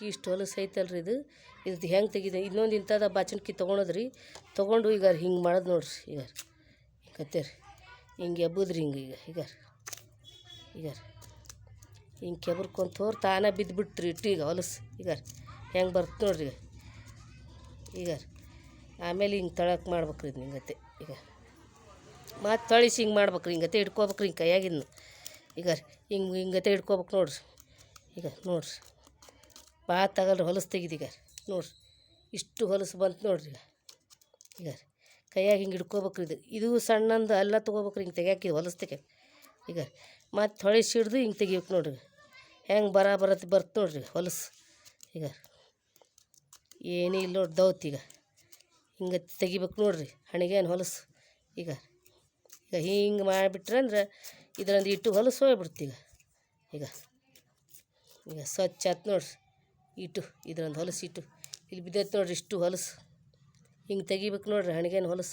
ಬಾಚಣಿಕೆ ಇಷ್ಟು ಹೊಲಸು ಐತಲ್ರಿ ಇದು. ಇದು ಹೆಂಗೆ ತೆಗಿದೆ ಇನ್ನೊಂದು ಇಂಥದ್ದು ತೊಗೊಳೋದು ರೀ ತೊಗೊಂಡು ಈಗ ಹಿಂಗೆ ಮಾಡೋದು ನೋಡ್ರಿ ಈಗ. ಕತ್ತೆ ರೀ ಹಿಂಗೆ ಎಬ್ಬದ್ರಿ ಹಿಂಗೆ ಈಗ. ಈಗ ಈಗ ಹಿಂಗೆ ಕೆಬರ್ಕೊಂತ ಹೋರ್ ತಾನೇ ಬಿದ್ದುಬಿಟ್ರಿ ಇಟ್ಟು ಈಗ ಹೊಲಸು. ಈಗ ಹೆಂಗೆ ಬರ್ತ ನೋಡ್ರಿ ಈಗ. ಆಮೇಲೆ ಹಿಂಗೆ ತಳಕ್ಕೆ ಮಾಡ್ಬೇಕ್ರಿ ಇದು ಹಿಂಗತ್ತೆ ಈಗ ಮತ್ತು ತಳಿಸಿ ಹಿಂಗೆ ಮಾಡ್ಬೇಕ್ರಿ. ಹಿಂಗತ್ತೆ ಹಿಡ್ಕೋಬೇಕ್ರಿ ಹಿಂಗೆ ಕೈಯಾಗಿನ ಈಗ ಹಿಂಗೆ ಹಿಂಗತ್ತೆ ಹಿಡ್ಕೋಬೇಕು ನೋಡ್ರಿ. ಈಗ ನೋಡ್ರಿ. ಭಾಳ ತಗಲ್ರಿ ಹೊಲಸು ತೆಗಿದೀಗ ನೋಡ್ರಿ, ಇಷ್ಟು ಹೊಲಸು ಬಂತು ನೋಡ್ರಿ ಈಗ. ಕೈಯಾಗ ಹಿಂಗೆ ಹಿಡ್ಕೋಬೇಕ್ರಿ ಇದು. ಇದು ಸಣ್ಣಂದು ಎಲ್ಲ ತೊಗೋಬೇಕ್ರಿ, ಹಿಂಗೆ ತೆಗ್ಯಾಕಿ ಹೊಲಸು ತೆಗೆ ಈಗ ಮತ್ತು ಹೊಳೆ ಸಿಡ್ದು ಹಿಂಗೆ ತೆಗಿಬೇಕು ನೋಡ್ರಿ ಹೆಂಗೆ ಬರ ಬರತ್ತೆ ಬರ್ತು ನೋಡ್ರಿ ಹೊಲಸು. ಈಗ ಏನೂ ಇಲ್ಲ ನೋಡಿ ದೌತ್ ಈಗ. ಹಿಂಗೆ ತೆಗಿಬೇಕು ನೋಡ್ರಿ, ಹಣಿಗೇನು ಹೊಲಸು. ಈಗ ಈಗ ಹಿಂಗೆ ಮಾಡಿಬಿಟ್ರಂದ್ರೆ ಇದರಲ್ಲಿ ಇಟ್ಟು ಹೊಲಸು ಹೋಗ್ಬಿಡ್ತೀಗ ಈಗ. ಈಗ ಈಗ ಸ್ವಚ್ಛ ಆತು ನೋಡ್ರಿ. ಇಟ್ಟು ಇದೊಂದು ಹೊಲಸು ಇಟ್ಟು. ಇಲ್ಲಿ ಬಿದ್ದೈತೆ ನೋಡಿರಿ ಇಷ್ಟು ಹೊಲಸು. ಹಿಂಗೆ ತೆಗಿಬೇಕು ನೋಡಿರಿ ಹಣ್ಗೇನು ಹೊಲಸು.